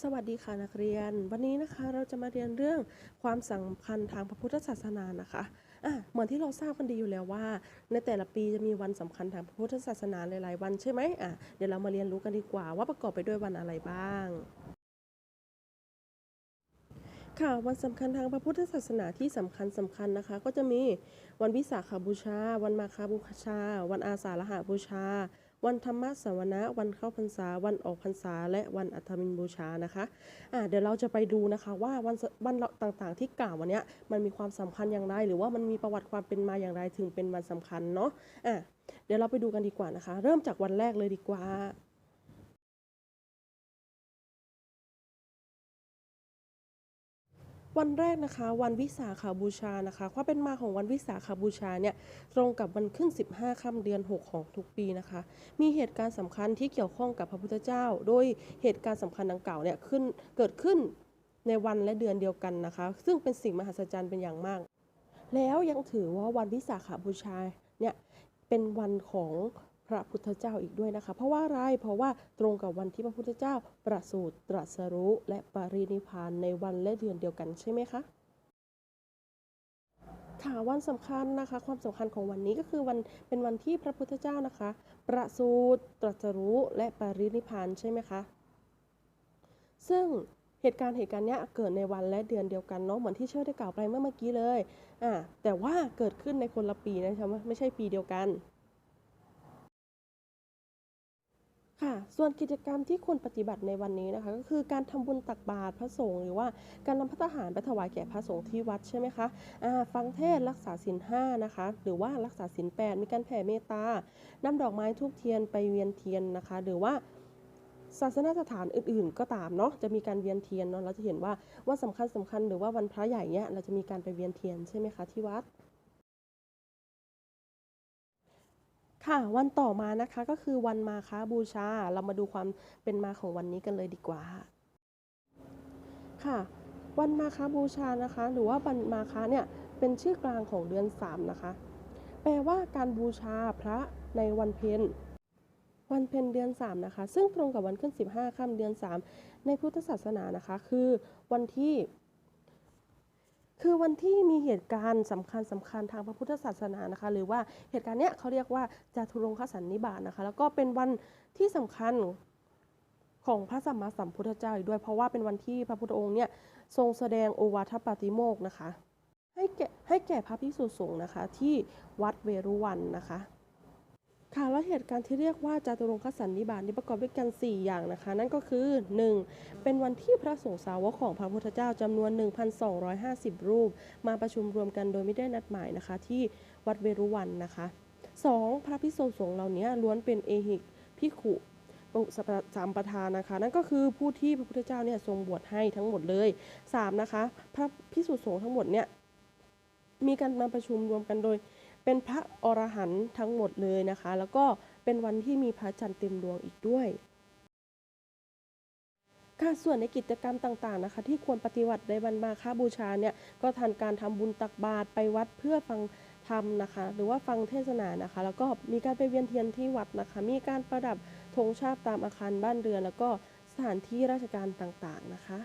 สวัสดีค่ะนักเรียน วันนี้นะคะเราจะมาเรียนเรื่องความสำคัญทางพระพุทธศาสนานะคะอะเหมือนที่เราทราบกันดีอยู่แล้วว่า ในแต่ละปีจะมีวันสำคัญทางพระพุทธศาสนาหลายๆวันใช่ไหมอะเดี๋ยวเรามาเรียนรู้กันดีกว่าว่าประกอบไปด้วยวันอะไรบ้างค่ะวันสำคัญทางพระพุทธศาสนาที่สำคัญสำคัญนะคะ ก็จะมีวันวิสาขบูชา วันมาฆบูชา วันอาสาฬหบูชา วันธรรมสวนะ วันเข้าพรรษา วันออกพรรษา และวันอัฐมินบูชานะคะอ่าเดี๋ยวเราจะไปดูนะคะว่าวันวันต่างๆที่กล่าววันนี้มันมีความสำคัญอย่างไร หรือว่ามันมีประวัติความเป็นมาอย่างไรถึงเป็นวันสำคัญเนาะอะเดี๋ยวเราไปดูกันดีกว่านะคะ เริ่มจากวันแรกเลยดีกว่า วันแรกนะคะ วันวิสาขาบูชานะคะความเป็นมาของวันวิสาขาบูชาเนี่ยตรงกับวันขึ้น 15 ค่ำเดือน 6 ของทุกปีนะคะ มีเหตุการณ์สำคัญที่เกี่ยวข้องกับพระพุทธเจ้า โดยเหตุการณ์สำคัญดังกล่าวเนี่ยขึ้นเกิดขึ้นในวันและเดือนเดียวกันนะคะ ซึ่งเป็นสิ่งมหัศจรรย์เป็นอย่างมาก แล้วยังถือว่าวันวิสาขาบูชาเนี่ยเป็นวันของ ระพุทธเจ้าอีกด้วยนะคะ เพราะว่าอะไร เพราะว่าตรงกับวันที่พระพุทธเจ้าประสูติตรัสรู้ และปรินิพานในวันและเดือนเดียวกันใช่ไหมคะค่ะวันสำคัญนะคะ ความสำคัญของวันนี้ก็คือวันเป็นวันที่พระพุทธเจ้านะคะ ประสูติตรัสรู้และปรินิพพานใช่ไหมคะ ซึ่งเหตุการณ์เหตุการณ์เนี้ยเกิดในวันและเดือนเดียวกันเนาะเหมือนที่เชื่อได้กล่าวไปเมื่อเมื่อกี้เลยอ่าแต่ว่าเกิดขึ้นในคนละปีนะคะไม่ใช่ปีเดียวกัน ค่ะ ส่วนกิจกรรมที่ควรปฏิบัติในวันนี้นะคะ ก็คือการทำบุญตักบาตรพระสงฆ์หรือว่าการนำพระทหารไปถวายแก่พระสงฆ์ที่วัดใช่ไหมคะอ่าฟังเทศรักษาศีลห้านะคะ หรือว่ารักษาศีลแปดมีการแผ่เมตตานำดอกไม้ทูบเทียนไปเวียนเทียนนะคะ หรือว่าศาสนสถานอื่นๆ ก็ตามเนาะจะมีการเวียนเทียนเนาะเราจะเห็นว่าวันสำคัญสำคัญหรือว่าวันพระใหญ่เนี้ยเราจะมีการไปเวียนเทียนใช่ไหมคะที่วัด ค่ะวันต่อมานะคะก็คือวันมาฆบูชา เรามาดูความเป็นมาของวันนี้กันเลยดีกว่า ค่ะ วันมาฆบูชานะคะ หรือว่าวันมาฆเนี่ยเป็นชื่อกลางของเดือนสามนะคะ แปลว่าการบูชาพระในวันเพ็ญวันเพ็ญเดือนสามนะคะ ซึ่งตรงกับวันขึ้น 15ค่ำเดือนสามในพุทธศาสนานะคะ คือวันที่ คือวันที่มีเหตุการณ์สำคัญสำคัญทางพระพุทธศาสนานะคะ หรือว่าเหตุการณ์เนี้ยเขาเรียกว่าจาตุรงคสันนิบาตนะคะ แล้วก็เป็นวันที่สำคัญของพระสัมมาสัมพุทธเจ้าอีกด้วย เพราะว่าเป็นวันที่พระพุทธองค์เนี่ยทรงแสดงโอวาทปาติโมกนะคะ ให้แก่ให้แก่พระภิกษุสงฆ์นะคะ ที่วัดเวรุวันนะคะ ค่ะแล้วเหตุการณ์ที่เรียกว่าจาตุรงคสันนิบาตนี้ประกอบด้วยกัน 4 อย่างนะคะ นั่นก็คือ 1. เป็นวันที่พระสงฆ์สาวกของพระพุทธเจ้าจำนวน 1,250 รูป มาประชุมรวมกันโดยไม่ได้นัดหมายนะคะ ที่วัดเวรุวันนะคะ 2. พระภิกษุสงฆ์เหล่านี้ล้วนเป็นเอหิกพิขุปุสามประธานนะคะ นั่นก็คือผู้ที่พระพุทธเจ้าเนี่ยทรงบวชให้ทั้งหมดเลย 3. นะคะ พระภิกษุสงฆ์ทั้งหมดเนี่ยมีการมาประชุมรวมกันโดย เป็นพระอรหันต์ทั้งหมดเลยนะคะ แล้วก็เป็นวันที่มีพระจันทร์เต็มดวงอีกด้วยค่ะส่วนในกิจกรรมต่างๆนะคะ ที่ควรปฏิบัติในวันมาฆบูชาเนี่ยก็ทานการทำบุญตักบาตรไปวัดเพื่อฟังธรรมนะคะ หรือว่าฟังเทศนานะคะ แล้วก็มีการไปเวียนเทียนที่วัดนะคะ มีการประดับธงชาติตามอาคารบ้านเรือน แล้วก็สถานที่ราชการต่างๆนะคะ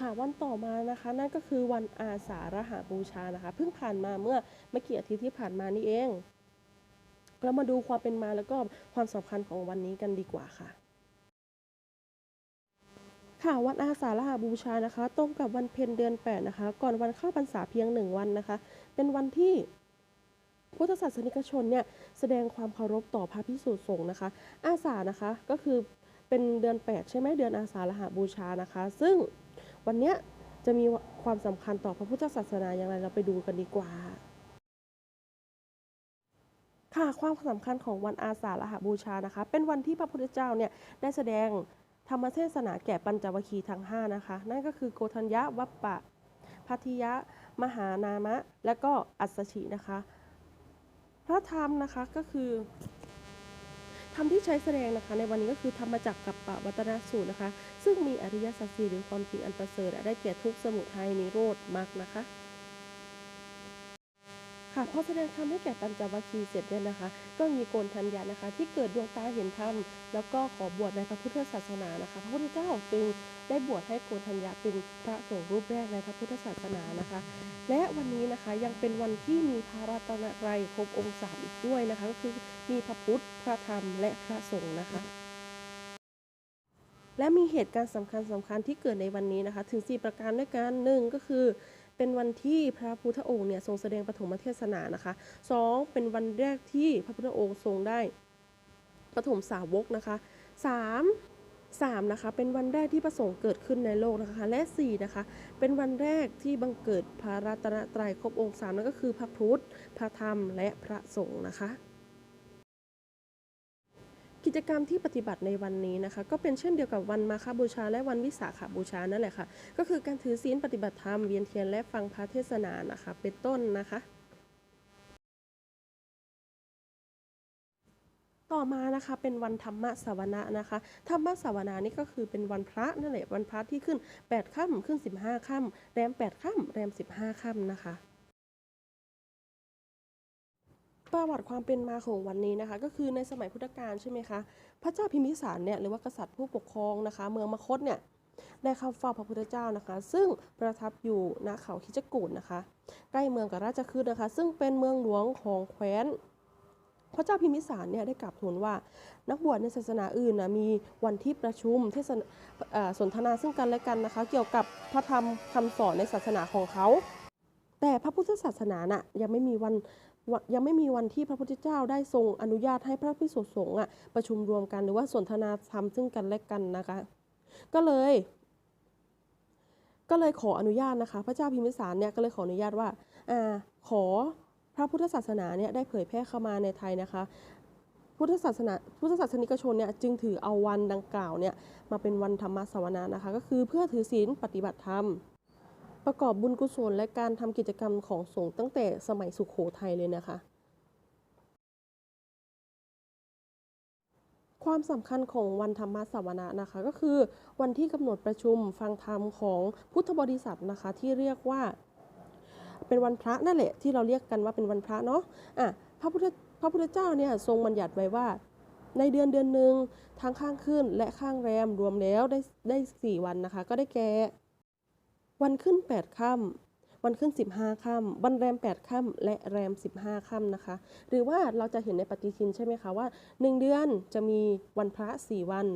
ค่ะวันต่อมานะคะ นั่นก็คือวันอาสาฬหบูชานะคะ เพิ่งผ่านมาเมื่อไม่กี่อาทิตย์ที่ผ่านมานี่เอง เรามาดูความเป็นมาแล้วก็ความสำคัญของวันนี้กันดีกว่าค่ะค่ะวันอาสาฬหบูชานะคะ ตรงกับวันเพ็ญเดือน 8 นะคะ ก่อนวันเข้าพรรษาเพียงหนึ่งวันนะคะ เป็นวันที่พุทธศาสนิกชนเนี่ยแสดงความเคารพต่อพระพิสุสงฆ์นะคะ อาสานะคะก็คือเป็นเดือน 8 ใช่ไหมเดือนอาสาฬหบูชานะคะ ซึ่ง วันเนี้ยจะมีความสำคัญต่อพระพุทธศาสนาอย่างไรเราไปดูกันดีกว่า ค่ะความสำคัญของวันอาสาฬหบูชานะคะ เป็นวันที่พระพุทธเจ้าเนี่ยได้แสดงธรรมเทศนาแก่ปัญจวัคคีย์ทั้ง 5 นะคะ นั่นก็คือโกธัญญะวัปปะพัทธิยะ มหานามะ และก็อัสสชินะคะ พระธรรมนะคะก็คือ ธรรมที่ใช้แสดงนะคะ ในวันนี้ก็คือธรรมจักรกับปวัตนสูตรนะคะ ซึ่งมีอริยสัจสีหรือความจริงอันประเสริฐได้แก่ทุกสมุทัยนิโรธมรรคนะคะ ค่ะพอแสดงธรรมให้แก่ปัญจวัคคีย์เสร็จเนี่ยนะคะ ก็มีโกนทัญญานะคะ ที่เกิดดวงตาเห็นธรรมแล้วก็ขอบวชในพระพุทธศาสนานะคะ พระพุทธเจ้าจึงได้บวชให้โกนทัญญาเป็นพระสงฆ์รูปแรกในพระพุทธศาสนานะคะ และวันนี้นะคะยังเป็นวันที่มีพระรัตนตรัยครบองค์สามอีกด้วยนะคะ ก็คือมีพระพุทธพระธรรมและพระสงฆ์นะคะและมีเหตุการณ์สำคัญสำคัญที่เกิดในวันนี้นะคะ ถึง 4 ประการด้วยกันหนึ่งก็คือ เป็นวันที่พระพุทธองค์เนี่ยทรงแสดงปฐมเทศนานะคะสองเป็นวันแรกที่พระพุทธองค์ทรงได้ปฐมสาวกนะคะสามสามนะคะเป็นวันแรกที่ประสงค์เกิดขึ้นในโลกนะคะและสี่นะคะเป็นวันแรกที่บังเกิดพระรัตนตรัยครบองค์สามนั่นก็คือพระพุทธ พระธรรมและพระสงฆ์นะคะ กิจกรรมที่ปฏิบัติในวันนี้นะคะ ก็เป็นเช่นเดียวกับวันมาฆบูชา และวันวิสาขบูชานั่นแหละค่ะ ก็คือการถือศีลปฏิบัติธรรมเวียนเทียนและฟังพระเทศนานะคะ เป็นต้นนะคะ ต่อมานะคะเป็นวันธรรมสวนะนะคะ ธรรมสวนานี่ก็คือเป็นวันพระนั่นแหละวันพระที่ขึ้น8ค่ำขึ้น 15ค่ำแรม8ค่ำแรม 15ค่ำนะคะ ประวัติความเป็นมาของวันนี้นะคะ ก็คือในสมัยพุทธกาลใช่ไหมคะพระเจ้าพิมพิสารเนี่ยหรือว่ากษัตริย์ผู้ปกครองนะคะ เมืองมคธเนี่ยได้เข้าเฝ้าพระพุทธเจ้านะคะ ซึ่งประทับอยู่ณเขาคิจกูฏนะคะ ใกล้เมืองกับราชคฤห์นะคะ ซึ่งเป็นเมืองหลวงของแคว้นพระเจ้าพิมพิสารเนี่ยได้กราบทูลว่า นักบวชในศาสนาอื่นนะมีวันที่ประชุมเทศนาสนทนาซึ่งกันและกันนะคะ เกี่ยวกับพระธรรมคำสอนในศาสนาของเขา แต่พระพุทธศาสนาน่ะยังไม่มีวัน ยังไม่มีวันที่พระพุทธเจ้าได้ทรงอนุญาตให้พระภิกษุสงฆ์อะประชุมรวมกันหรือว่าสนทนาธรรมซึ่งกันและกันนะคะ ก็เลย ก็เลยขออนุญาตนะคะ พระเจ้าพิมพิสารเนี่ยก็เลยขออนุญาตว่าอ่าขอพระพุทธศาสนาเนี่ยได้เผยแพร่เข้ามาในไทยนะคะพุทธศาสนาพุทธศาสนิกชนเนี่ยจึงถือเอาวันดังกล่าวเนี่ยมาเป็นวันธรรมสวนานะคะ ก็คือเพื่อถือศีลปฏิบัติธรรม ประกอบบุญกุศลและการทำกิจกรรมของสงฆ์ตั้งแต่สมัยสุขโขทัยเลยนะคะ ความสำคัญของวันธรรมสวนะนะคะ ก็คือวันที่กำหนดประชุมฟังธรรมของพุทธบริษัทนะคะ ที่เรียกว่าเป็นวันพระนั่นแหละที่เราเรียกกันว่าเป็นวันพระเนาะอะพระพุทธพระพุทธเจ้าเนี่ยทรงบัญญัติไว้ว่าในเดือนเดือนหนึ่งทั้งข้างขึ้นและข้างแรมรวมแล้วได้ได้สี่วันนะคะ ก็ได้แก่ วันขึ้น 8ค่ำวันขึ้น 15ค่ำวันแรม 8ค่ำและแรม 15ค่ำนะคะ หรือว่าเราจะเห็นในปฏิทินใช่ไหมคะว่า 1 เดือนจะมีวันพระ 4 วัน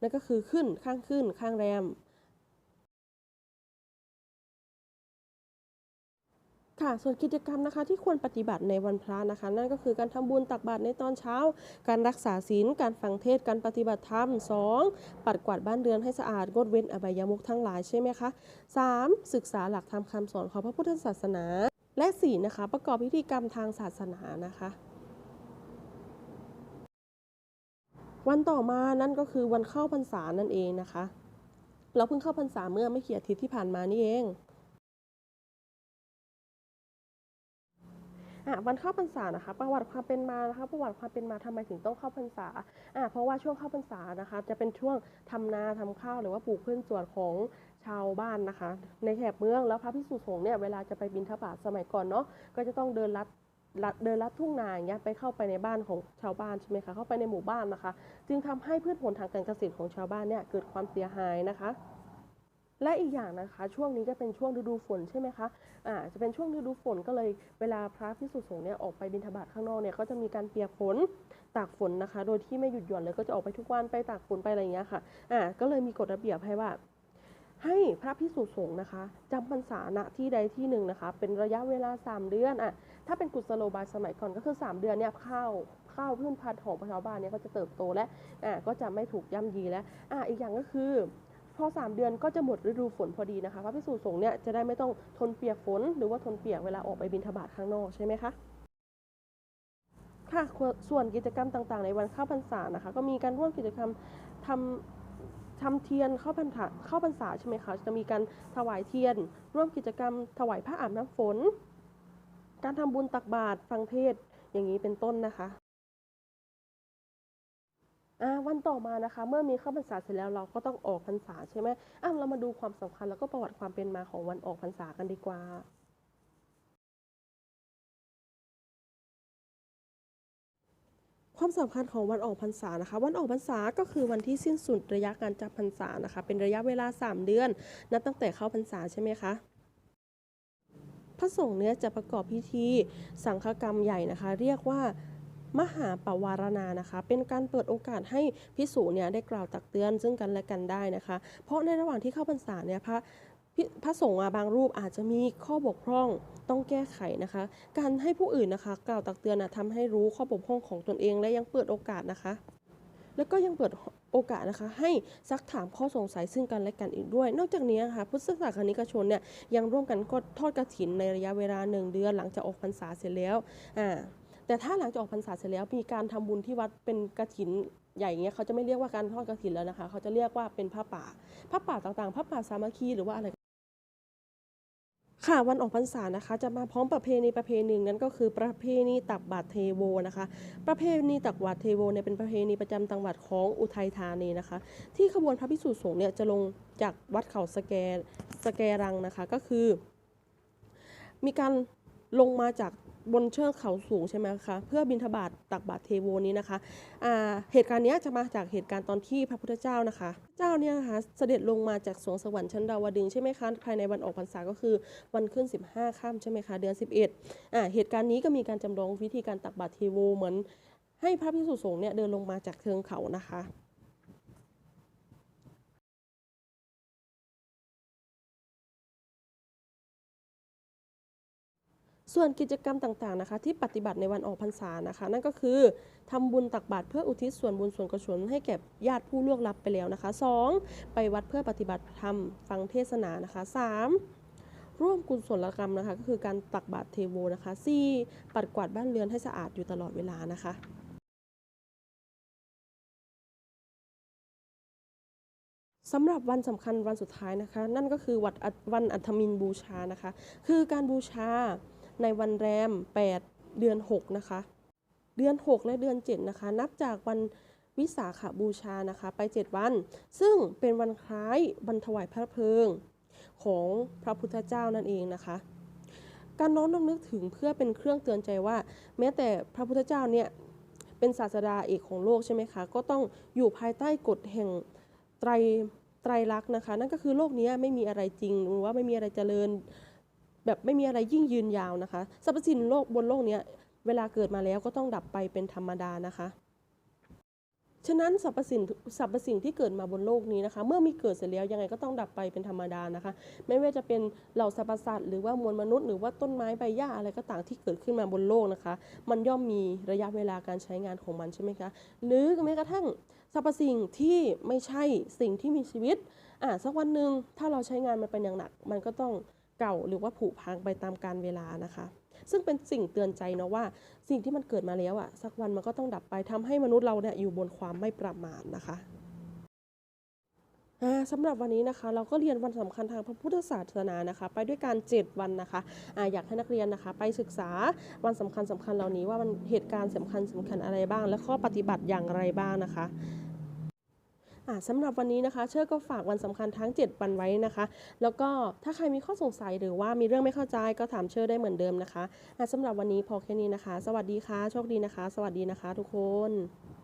นั่นก็คือขึ้นข้างขึ้นข้างแรม ค่ะ ส่วนกิจกรรมนะคะที่ควรปฏิบัติในวันพระนะคะ นั่นก็คือการทำบุญตักบาตรในตอนเช้า การรักษาศีล การฟังเทศ การปฏิบัติธรรม 2. ปัดกวาดบ้านเรือนให้สะอาด งดเว้นอบายมุขทั้งหลายใช่ไหมคะ 3. ศึกษาหลักธรรมคำสอนของพระพุทธศาสนา และ 4. นะคะ ประกอบพิธีกรรมทางศาสนานะคะวันต่อมานั่นก็คือวันเข้าพรรษานั่นเองนะคะ เราเพิ่งเข้าพรรษาเมื่อไม่กี่อาทิตย์ที่ผ่านมานี่เอง วันเข้าพรรษานะคะ ประวัติความเป็นมานะคะประวัติความเป็นมาทำไมถึงต้องเข้าพรรษาอะเพราะว่าช่วงเข้าพรรษานะคะ จะเป็นช่วงทำนาทำข้าวหรือว่าปลูกพืชสวนของชาวบ้านนะคะ ในแถบเมืองแล้วพระภิกษุสงฆ์เนี่ยเวลาจะไปบิณฑบาตสมัยก่อนเนาะก็จะต้องเดินลัดลัดเดินลัดทุ่งนาอย่างเงี้ยไปเข้าไปในบ้านของชาวบ้านใช่ไหมคะเข้าไปในหมู่บ้านนะคะ จึงทำให้พืชผลทางการเกษตรของชาวบ้านเนี่ยเกิดความเสียหายนะคะ และอีกอย่างนะคะ ช่วงนี้จะเป็นช่วงฤดูฝนใช่ไหมคะอ่าจะเป็นช่วงฤดูฝนก็เลยเวลาพระพิสุสงฆ์เนี่ยออกไปบิณฑบาตข้างนอกเนี่ยก็จะมีการเปียกฝนตากฝนนะคะ โดยที่ไม่หยุดหย่อนเลยก็จะออกไปทุกวันไปตากฝนไปอะไรอย่างเงี้ยค่ะอ่าก็เลยมีกฎระเบียบให้ว่า ให้พระพิสุสงฆ์นะคะจำพรรษาณที่ใดที่หนึ่งนะคะ เป็นระยะเวลา 3 เดือนอะถ้าเป็นกุศโลบายสมัยก่อนก็คือ 3 เดือนเนี่ยข้าวข้าวพืชพันธุ์ของชาวบ้านเนี่ยก็จะเติบโตและอ่าก็จะไม่ถูกย่ำยีและอ่าอีกอย่างก็คือ พอ 3 เดือนก็จะหมดฤดูฝนพอดีนะคะพระพิสุสงฆ์เนี่ยจะได้ไม่ต้องทนเปียกฝน หรือว่าทนเปียกเวลาออกไปบิณฑบาตข้างนอกใช่ไหมคะค่ะส่วนกิจกรรมต่างๆ ในวันเข้าพรรษานะคะ ก็มีการร่วมกิจกรรมทำทำเทียนเข้าพรรษาเข้าพรรษาใช่ไหมคะจะมีการถวายเทียน ร่วมกิจกรรม ถวายผ้าอาบน้ำฝน การทำบุญตักบาตรฟังเทศอย่างนี้เป็นต้นนะคะ วันต่อมานะคะ เมื่อมีเข้าพรรษาเสร็จแล้วเราก็ต้องออกพรรษาใช่ไหมอ้าวเรามาดูความสำคัญแล้วก็ประวัติความเป็นมาของวันออกพรรษากันดีกว่าความสำคัญของวันออกพรรษานะคะ วันออกพรรษาก็คือวันที่สิ้นสุดระยะการจำพรรษานะคะ เป็นระยะเวลา 3 เดือน นับตั้งแต่เข้าพรรษาใช่ไหมคะพระสงฆ์เนี้ยจะประกอบพิธีสังฆกรรมใหญ่นะคะ เรียกว่า มหาปวารณานะคะ เป็นการเปิดโอกาสให้พิสูจเนี่ยได้กล่าวตักเตือนซึ่งกันและกันได้นะคะ เพราะในระหว่างที่เข้าพรรษาเนี่ยพระพระสงฆ์บางรูปอาจจะมีข้อบกพร่องต้องแก้ไขนะคะ การให้ผู้อื่นนะคะ กล่าวตักเตือนนะทำให้รู้ข้อบกพร่องของตนเอง และยังเปิดโอกาสนะคะ แล้วก็ยังเปิดโอกาสนะคะให้ซักถามข้อสงสัยซึ่งกันและกันอีกด้วย นอกจากนี้นะคะพุทธศาสนิกชนเนี่ยยังร่วมกันกทอดกระถินในระยะเวลาหนึ่งเดือนหลังจากออกพรรษาเสร็จแล้วอ่า แต่ถ้าหลังจากออกพรรษาเสร็จแล้วมีการทำบุญที่วัดเป็นกระถินใหญ่เงี้ยเขาจะไม่เรียกว่าการทอดกระถินแล้วนะคะ เขาจะเรียกว่าเป็นผ้าป่าผ้าป่าต่างๆผ้าป่าสามัคคีหรือว่าอะไรค่ะวันออกพรรษานะคะจะมาพร้อมประเพณีประเพณีหนึ่งนั้นก็คือประเพณีตักบาตรเทโวนะคะ ประเพณีตักบาตรเทโวเนี่ยเป็นประเพณีประจำจังหวัดของอุทัยธานีนะคะ ที่ขบวนพระภิกษุสงฆ์เนี่ยจะลงจากวัดเขาสแกสแกรังนะคะก็คือ มีการลงมาจาก บนเชิงเขาสูงใช่ไหมคะเพื่อบิณฑบาตตักบาตรเทโวนี้นะคะเหตุการณ์นี้จะมาจากเหตุการณ์ตอนที่พระพุทธเจ้านะคะ เจ้าเนี่ยนะคะเสด็จลงมาจากสวงสวรรค์ชั้นดาวดึงใช่ไหมคะภายในวันออกพรรษาก็คือวันขึ้น 15ค่ำใช่ไหมคะเดือน 11อ่าเหตุการณ์นี้ก็มีการจำลองวิธีการตักบาตรเทโวเหมือน ให้พระภิกษุสงฆ์เนี่ยเดินลงมาจากเทิงเขานะคะ ส่วนกิจกรรมต่างๆนะคะที่ปฏิบัติในวันออกพรรษานะคะ นั่นก็คือทำบุญตักบาตรเพื่ออุทิศส่วนบุญส่วนกุศลให้แก่ญาติผู้ล่วงลับไปแล้วนะคะ 2. ไปวัดเพื่อปฏิบัติธรรมฟังเทศนานะคะ 3. ร่วมกุศลกรรมนะคะ ก็คือการตักบาตรเทโวนะคะ 4. ปัดกวาดบ้านเรือนให้สะอาดอยู่ตลอดเวลานะคะสำหรับวันสำคัญวันสุดท้ายนะคะ นั่นก็คือวัดวันอัฐมินบูชานะคะ คือการบูชา ในวันแรม 8 เดือน 6 นะคะ เดือน 6 และเดือน 7 นะคะ นับจากวันวิสาขบูชานะคะ ไป 7 วัน ซึ่งเป็นวันคล้ายวันถวายพระเพลิงของพระพุทธเจ้านั่นเองนะคะ การน้อมรำลึกถึงเพื่อเป็นเครื่องเตือนใจว่า แม้แต่พระพุทธเจ้าเนี่ยเป็นศาสดาเอกของโลกใช่ไหมคะ ก็ต้องอยู่ภายใต้กฎแห่งไตรไตรลักษณ์นะคะ นั่นก็คือโลกนี้ไม่มีอะไรจริงหรือว่าไม่มีอะไรเจริญ แบบไม่มีอะไรยิ่งยืนยาวนะคะสรรพสิ่งโลกบนโลกนี้เวลาเกิดมาแล้วก็ต้องดับไปเป็นธรรมดานะคะฉะนั้นสรรพสิ่งสรรพสิ่งที่เกิดมาบนโลกนี้นะคะ เมื่อมีเกิดเสร็จแล้วยังไงก็ต้องดับไปเป็นธรรมดานะคะ ไม่ว่าจะเป็นเหล่าสรรพสัตว์หรือว่ามวลมนุษย์หรือว่าต้นไม้ใบหญ้าอะไรก็ต่างที่เกิดขึ้นมาบนโลกนะคะ มันย่อมมีระยะเวลาการใช้งานของมันใช่ไหมคะหรือแม้กระทั่งสรรพสิ่งที่ไม่ใช่สิ่งที่มีชีวิตอะสักวันหนึ่งถ้าเราใช้งานมันเป็นอย่างหนัก มันก็ต้อง เก่าหรือว่าผุพังไปตามกาลเวลานะคะ ซึ่งเป็นสิ่งเตือนใจเนาะว่าสิ่งที่มันเกิดมาแล้วอะสักวันมันก็ต้องดับไปทำให้มนุษย์เราเนี่ยอยู่บนความไม่ประมาทนะคะสำหรับวันนี้นะคะเราก็เรียนวันสำคัญทางพระพุทธศาสนานะคะ ไปด้วยการ7วันนะคะอ่าอยากให้นักเรียนนะคะ ไปศึกษาวันสำคัญสำคัญเหล่านี้ว่ามันเหตุการณ์สำคัญสำคัญอะไรบ้าง และข้อปฏิบัติอย่างไรบ้างนะคะ สำหรับวันนี้นะคะ เชื่อก็ฝากวันสำคัญทั้ง 7 วันไว้นะคะ แล้วก็ถ้าใครมีข้อสงสัยหรือว่ามีเรื่องไม่เข้าใจก็ถามเชื่อได้เหมือนเดิมนะคะสำสำหรับวันนี้พอแค่นี้นะคะ สวัสดีค่ะ โชคดีนะคะ สวัสดีนะคะ ทุกคน